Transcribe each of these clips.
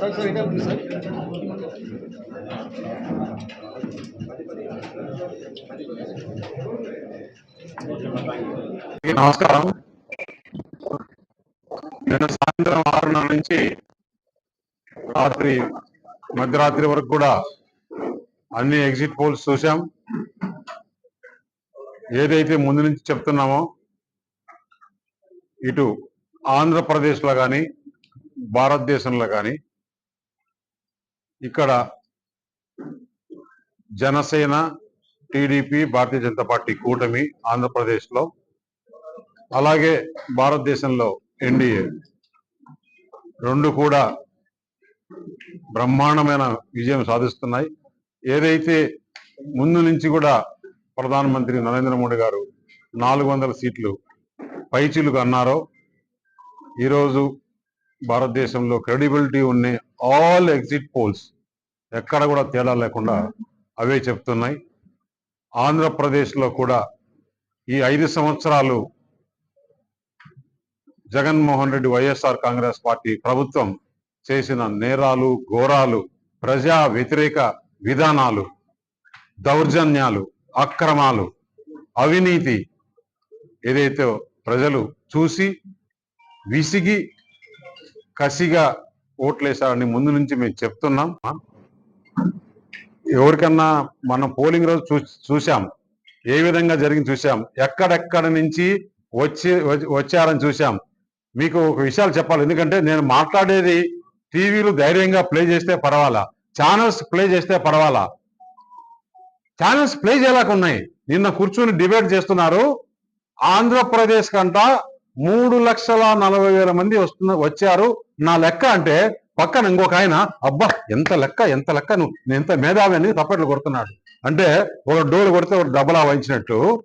Sir sir sir నమస్కారం. నిన్న సాయంత్రం ఆరున్నర నుంచి రాత్రి మధ్యరాత్రి వరకు కూడా అన్ని ఎగ్జిట్ పోల్స్ చూసాం ఏదైతే ముందు నుంచి చెప్తున్నామో ఇటు ఆంధ్రప్రదేశ్లో కానీ భారతదేశంలో కానీ ఇక్కడ జనసేన టీడీపీ భారతీయ జనతా పార్టీ కూటమి ఆంధ్రప్రదేశ్లో అలాగే భారతదేశంలో ఎన్డీఏ. రెండు కూడా బ్రహ్మాండమైన విజయం సాధిస్తున్నాయి. ఏదైతే ముందు నుంచి కూడా ప్రధానమంత్రి నరేంద్ర మోడీ గారు నాలుగు వందల సీట్లు పైచీలుగా అన్నారో ఈరోజు భారతదేశంలో క్రెడిబిలిటీ ఉన్న ఆల్ ఎగ్జిట్ పోల్స్ ఎక్కడ కూడా తేడా లేకుండా అవే చెప్తున్నాయి. ఆంధ్రప్రదేశ్లో కూడా ఈ ఐదు సంవత్సరాలు జగన్మోహన్ రెడ్డి వైఎస్ఆర్ కాంగ్రెస్ పార్టీ ప్రభుత్వం చేసిన నేరాలు ఘోరాలు ప్రజా వ్యతిరేక విధానాలు దౌర్జన్యాలు అక్రమాలు అవినీతి ఏదైతే ప్రజలు చూసి విసిగి కసిగా ఓట్లేశారని ముందు నుంచి మేము చెప్తున్నాం. ఎవరికన్నా మనం పోలింగ్ రోజు చూ చూసాం ఏ విధంగా జరిగింది చూసాం ఎక్కడెక్కడ నుంచి వచ్చి వచ్చి- వచ్చారని చూసాం మీకు ఒక విషయాలు చెప్పాలి. ఎందుకంటే నేను మాట్లాడేది టీవీలు ధైర్యంగా ప్లే చేస్తే పర్వాలా. ఛానల్స్ ప్లే చేస్తే పర్వాలా? ఛానల్స్ ప్లే చేయలేక ఉన్నాయి. నిన్న కూర్చుని డిబేట్ చేస్తున్నారు. ఆంధ్రప్రదేశ్ కంట మూడు లక్షల నలభై వేల మంది వస్తున్న వచ్చారు. నా లెక్క అంటే పక్కన ఇంకొక ఆయన అబ్బా ఎంత లెక్క ఎంత లెక్క నువ్వు నేను ఎంత మేధావి అని తప్పట్లు కొడుతున్నాడు. అంటే ఒక డోలు కొడితే ఒక డబ్బలా వహించినట్టు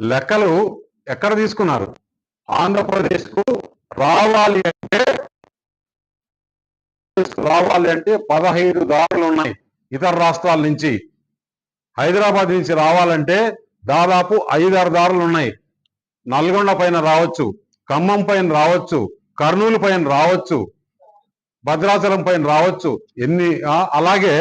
లెక్కలు ఎక్కడ తీసుకున్నారు? ఆంధ్రప్రదేశ్కు రావాలి అంటే రావాలి అంటే పదహైదు దారులు ఉన్నాయి ఇతర రాష్ట్రాల నుంచి. హైదరాబాద్ నుంచి రావాలంటే దాదాపు ఐదారు దారులు ఉన్నాయి. నల్గొండ పైన రావచ్చు ఖమ్మం పైన రావచ్చు కర్నూలు పైన రావచ్చు భద్రాచలం పైన రావచ్చు ఎన్ని అలాగే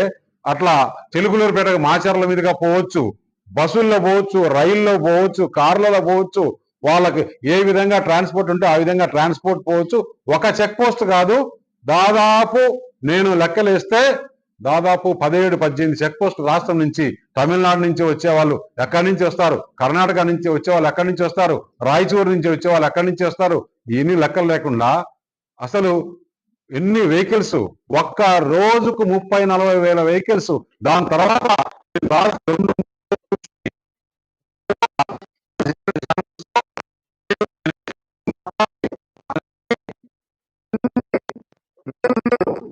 అట్లా తెలుగులూరుపేట మాచర్ల మీదుగా పోవచ్చు బస్సుల్లో పోవచ్చు రైల్లో పోవచ్చు కార్లలో పోవచ్చు వాళ్ళకి ఏ విధంగా ట్రాన్స్పోర్ట్ ఉంటే ఆ విధంగా ట్రాన్స్పోర్ట్ పోవచ్చు. ఒక చెక్ పోస్ట్ కాదు దాదాపు నేను లెక్కలేస్తే దాదాపు పదిహేడు పద్దెనిమిది చెక్ పోస్ట్ రాష్ట్రం నుంచి తమిళనాడు నుంచి వచ్చేవాళ్ళు ఎక్కడి నుంచి వస్తారు? కర్ణాటక నుంచి వచ్చేవాళ్ళు ఎక్కడి నుంచి వస్తారు? రాయచూరు నుంచి వచ్చేవాళ్ళు ఎక్కడి నుంచి వస్తారు? ఇన్ని లెక్కలు లేకుండా అసలు ఎన్ని వెహికల్స్ ఒక్క రోజుకు ముప్పై నలభై వేల వెహికల్స్ దాని తర్వాత రెండు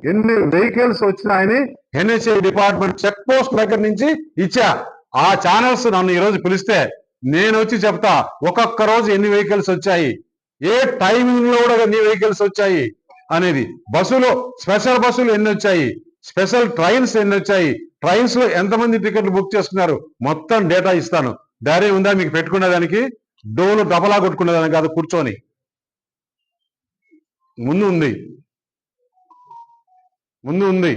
ఎన్ని వెహికల్స్ వచ్చినాయని ఎన్హెచ్ఐ డిపార్ట్మెంట్ చెక్ పోస్ట్ దగ్గర నుంచి ఇచ్చా. ఆ ఛానల్స్ నన్ను ఈ రోజు పిలిస్తే నేను వచ్చి చెప్తా ఒక్కొక్క రోజు ఎన్ని వెహికల్స్ వచ్చాయి? ఏ టైమింగ్లో కూడా ఎన్ని వెహికల్స్ వచ్చాయి? అనేది. బస్సులు స్పెషల్ బస్సులు ఎన్ని వచ్చాయి? స్పెషల్ ట్రైన్స్ ఎన్ని వచ్చాయి? ట్రైన్స్లో ఎంతమంది టికెట్లు బుక్ చేసుకున్నారు? మొత్తం డేటా ఇస్తాను. ధైర్యం ఉందా మీకు పెట్టుకునే దానికి? డోలు డబలా కొట్టుకునే దానికి కాదు కూర్చొని. ముందు ఉంది. ముందు ఉంది.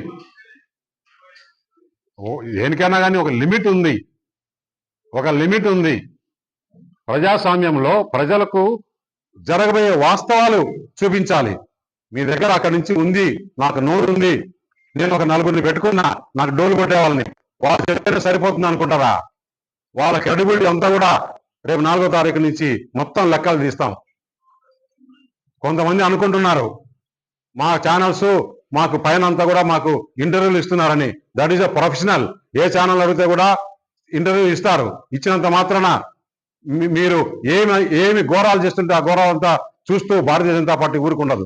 దేనికైనా కానీ ఒక లిమిట్ ఉంది. ఒక లిమిట్ ఉంది. ప్రజాస్వామ్యంలో ప్రజలకు జరగబోయే వాస్తవాలు చూపించాలి. మీ దగ్గర అక్కడి నుంచి ఉంది నాకు నోరు ఉంది. నేను ఒక నలుగురిని పెట్టుకున్నా నాకు డోలు కొట్టే వాళ్ళని. వాళ్ళు చెప్తే సరిపోతుంది అనుకుంటారా? వాళ్ళ క్రెడిబిలిటీ అంతా కూడా రేపు నాలుగో తారీఖు నుంచి మొత్తం లెక్కలు తీస్తాం. కొంతమంది అనుకుంటున్నారు మా ఛానల్స్ మాకు పైన అంతా కూడా మాకు ఇంటర్వ్యూలు ఇస్తున్నారని. దట్ ఈస్ అ ప్రొఫెషనల్ ఏ ఛానల్ అడిగితే కూడా ఇంటర్వ్యూ ఇస్తారు. ఇచ్చినంత మాత్రాన మీరు ఏమి ఏమి ఘోరాలు చేస్తుంటే ఆ ఘోరాలంతా చూస్తూ భారతీయ జనతా పార్టీ ఊరుకుండదు.